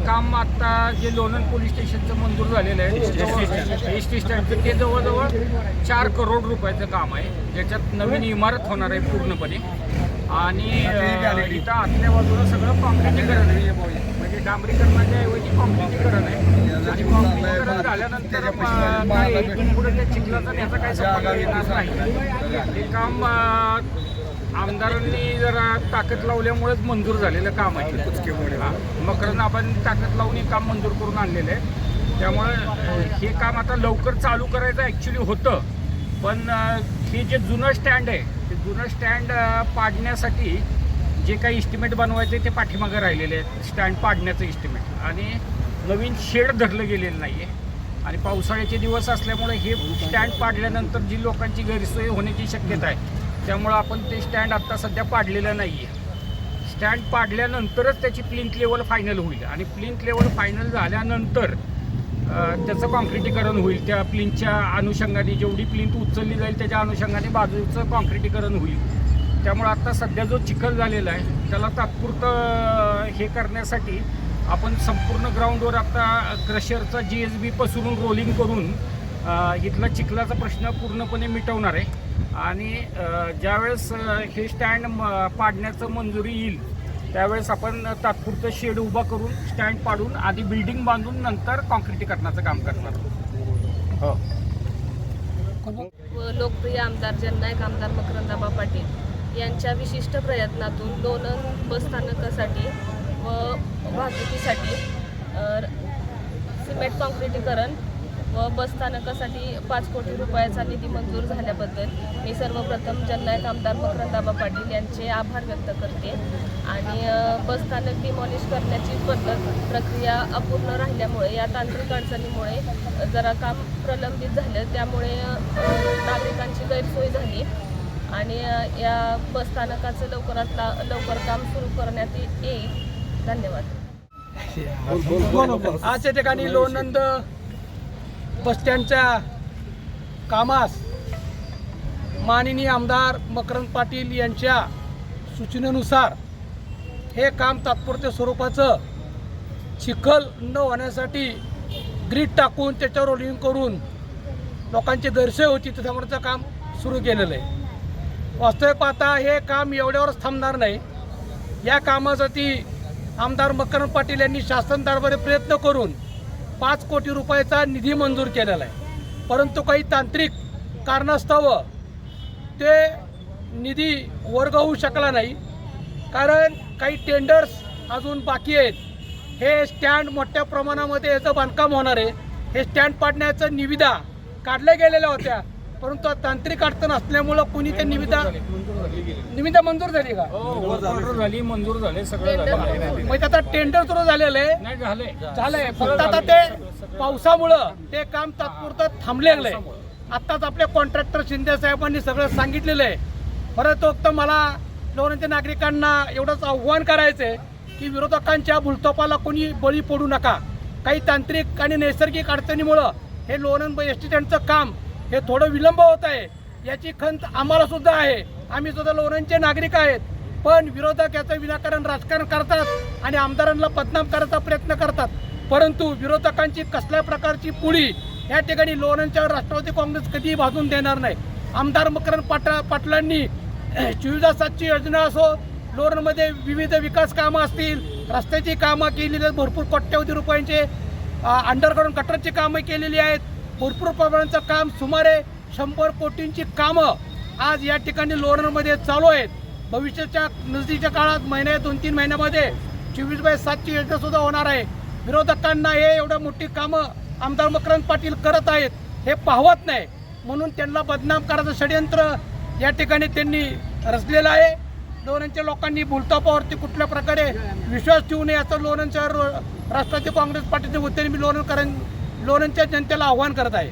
काम आता जे लोणंद पोलीस स्टेशनचं मंजूर झालेलं आहे एस टी स्टँडचं ते जवळजवळ चार करोड रुपयाचं काम आहे ज्याच्यात नवीन इमारत होणार आहे पूर्णपणे आणि इथं आतल्या बाजूला सगळं कॉन्क्रिटीकरण आहे म्हणजे डांबरीकरणाच्या ऐवजी कॉन्क्रिटीकरण आहे आणि कॉन्क्रिटीकरण झाल्यानंतर पुढे त्या चिखलाचा त्याचा काही संबंध येणार नाही हे काम आमदारांनी जरा ताकद लावल्यामुळेच मंजूर झालेलं काम आहे. हा. मकरंद आपण ताकद लावून हे काम मंजूर करून आणलेलं आहे. त्यामुळे हे काम आता लवकर चालू करायचं ॲक्च्युली होतं. पण हे जे जुनं स्टँड आहे ते जुनं स्टँड पाडण्यासाठी जे काही इस्टिमेट बनवायचे ते पाठीमागे राहिलेले आहेत. स्टँड पाडण्याचं इस्टिमेट आणि नवीन शेड धरलं गेलेलं नाही आहे आणि पावसाळ्याचे दिवस असल्यामुळे हे स्टँड पाडल्यानंतर जी लोकांची गैरसोय होण्याची शक्यता आहे त्यामुळं आपण ते स्टँड आत्ता सध्या पाडलेलं नाही आहे स्टँड पाडल्यानंतरच त्याची प्लिंथ लेवल फायनल होईल. आणि प्लिंथ लेवल फायनल झाल्यानंतर त्याचं कॉन्क्रिटीकरण होईल. त्या प्लिंथच्या अनुषंगाने जेवढी प्लिंथ उचलली जाईल त्याच्या अनुषंगाने बाजूचं कॉन्क्रिटीकरण होईल. त्यामुळं आत्ता सध्या जो चिखल झालेला आहे त्याला तात्पुरतं हे करण्यासाठी आपण संपूर्ण ग्राउंडवर आता क्रशरचा जी एस बी पसरून रोलिंग करून इथला चिखलाचा प्रश्न पूर्णपणे मिटवणार आहे. आणि ज्यावेळेस हे स्टँड म- पाडण्याचं मंजुरी येईल त्यावेळेस आपण तात्पुरतं शेड उभा करून स्टँड पाडून आधी बिल्डिंग बांधून नंतर कॉन्क्रिटीकरणाचं काम करणार. हो. व लोकप्रिय आमदार जननायक आमदार मकरंदाबा पाटील यांच्या विशिष्ट प्रयत्नातून लोणंद बसस्थानकासाठी व वाहतुकीसाठी सिमेंट कॉन्क्रिटीकरण व बसस्थानकासाठी पाच कोटी रुपयाचा निधी मंजूर झाल्याबद्दल मी सर्वप्रथम जननायक आमदार मकरंदाबा पाटील यांचे आभार व्यक्त करते. आणि बसस्थानक डिमॉलिश करण्याची पद्धत प्रक्रिया अपूर्ण राहिल्यामुळे या तांत्रिक अडचणीमुळे जरा काम प्रलंबित झालं. त्यामुळे नागरिकांची गैरसोय झाली. आणि या बसस्थानकाचं लवकरात ला- लवकर काम सुरू करण्यात ये- येईल. धन्यवाद. आजच्या ठिकाणी लोणंद बसस्टँडच्या कामास माननीय आमदार मकरंद पाटील यांच्या सूचनेनुसार हे काम तात्पुरत्या स्वरूपाचं चिखल न होण्यासाठी ग्रीड टाकून त्याच्यावर रोलिंग करून लोकांची गैरसोय होती त्याच्यामुळेचं काम सुरू केलेलं आहे. वास्तविक पाहता हे काम एवढ्यावरच थांबणार नाही. या कामासाठी आमदार मकरंद पाटील यांनी शासन दरबारी प्रयत्न करून पाच कोटी रुपयाचा निधी मंजूर केलेला आहे. परंतु काही तांत्रिक कारणास्तव ते निधी वर्ग होऊ शकला नाही. कारण काही टेंडर्स अजून बाकी आहेत. हे स्टँड मोठ्या प्रमाणामध्ये याचं बांधकाम होणार आहे. हे स्टँड पाडण्याचं निविदा काढल्या गेलेल्या होत्या. परंतु तांत्रिक अडचण असल्यामुळं कुणी ते निविदा निविदा मंजूर झाली का? ऑर्डर झाली मंजूर झाले सगळं झालं. म्हणजे आता टेंडर सुरू झालेलं आहे. झालंय. फक्त आता ते पावसामुळं ते काम तात्पुरतं थांबलेलं आहे आत्ताच आपल्या कॉन्ट्रॅक्टर शिंदे साहेबांनी सगळं सांगितलेलं आहे. परत फक्त मला लोणच्या नागरिकांना एवढंच आव्हान करायचं आहे की विरोधकांच्या भुलतोपाला कोणी बळी पडू नका. काही तांत्रिक आणि नैसर्गिक अडचणीमुळं हे लोणंद एस टी स्टँडचं काम हे थोडं विलंब होत आहे. याची खंत आम्हाला सुद्धा आहे. आम्ही सुद्धा लोणंदचे नागरिक आहेत. पण विरोधक याचं विनाकारण राजकारण करतात आणि आमदारांना बदनाम करायचा प्रयत्न करतात. परंतु विरोधकांची कसल्या प्रकारची पुळी या ठिकाणी लोणंदच्या राष्ट्रवादी काँग्रेस कधीही भाजून देणार नाही. आमदार मकरंद पाटा पाटलांनी चोवीस सातची योजना असो लोणमध्ये विविध विकास कामं असतील रस्त्याची कामं केलेली आहेत भरपूर कोट्यवधी रुपयांचे अंडरग्राऊंड गटरची कामं केलेली आहेत. भरपूर प्रमाणाचं काम सुमारे शंभर कोटींची कामं आज या ठिकाणी लोणरमध्ये चालू आहेत. भविष्याच्या नजदीकच्या काळात महिन्या दोन तीन महिन्यामध्ये चोवीस बाय सातची योजनासुद्धा होणार आहे. विरोधकांना हे एवढं मोठी कामं आमदार मकरंद पाटील करत आहेत हे पाहवत नाही. म्हणून त्यांना बदनाम करायचं षडयंत्र या ठिकाणी त्यांनी रचलेलं आहे. लोणंदच्या लोकांनी भूलतापावरती कुठल्या प्रकारे विश्वास ठेवू नये याचं लोणंद रो- राष्ट्रवादी काँग्रेस पार्टीचे वतीने मी लोणंदकरां लोणंदच्या जनतेला आव्हान करत आहे.